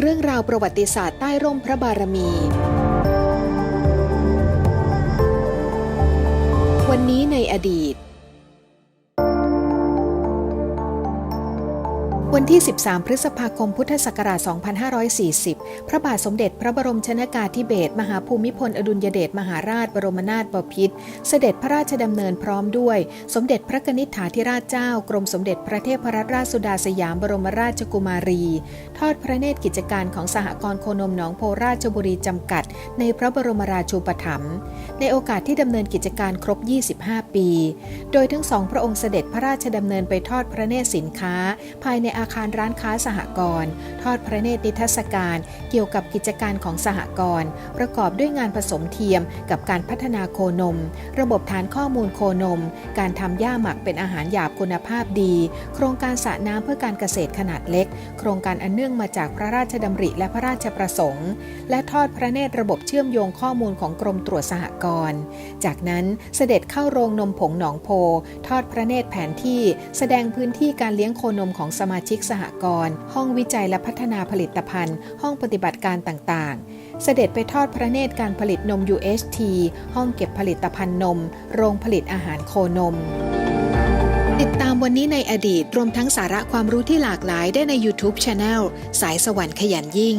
เรื่องราวประวัติศาสตร์ใต้ร่มพระบารมี วันนี้ในอดีต วันที่ 13 พฤษภาคม พุทธศักราช 2540 พระบาทสมเด็จพระบรมชนากาธิเบศรมหาภูมิพล อดุลยเดชมหาราชบรมนาถบพิตรเสด็จพระราชดำเนินพร้อมด้วย สมเด็จพระกนิษฐาธิราชเจ้า กรมสมเด็จพระเทพรัตนราชสุดาสยามบรมราชกุมารี ทอดพระเนตรกิจการของสหกรณ์โคนมหนองโพราชบุรีจำกัด ในพระบรมราชูปถัมภ์ในโอกาสที่ดำเนินกิจการครบ 25 ปี โดยทั้งสองพระองค์เสด็จพระราชดำเนินไปทอดพระเนตรสินค้า ภายในอาคารร้านค้าสหกรณ์ทอดพระเนตรนิทรรศการเกี่ยวกับกิจการของสหกรณ์ประกอบด้วยงานผสมเทียมกับการพัฒนาโคนม ระบบฐานข้อมูลโคนม การทำหญ้าหมักเป็นอาหารหยาบคุณภาพดี โครงการสระน้ำเพื่อการเกษตรขนาดเล็ก โครงการอันเนื่องมาจากพระราชดำริและพระราชประสงค์ และทอดพระเนตรระบบเชื่อมโยงข้อมูลของกรมตรวจสหกรณ์จากนั้นเสด็จเข้าโรงนมผงหนองโพทอดพระเนตรแผนที่แสดงพื้นที่การเลี้ยงโคนมของสมาชิกสหกรณ์ห้องวิจัยและพัฒนาผลิตภัณฑ์ ห้องปฏิบัติการต่างๆเสด็จไปทอดพระเนตรการผลิตนม UHT ห้องเก็บผลิตภัณฑ์นม โรงผลิตอาหารโคนม ติดตามวันนี้ในอดีต รวมทั้งสาระความรู้ที่หลากหลายได้ใน YouTube Channel สายสวรรค์ขยันยิ่ง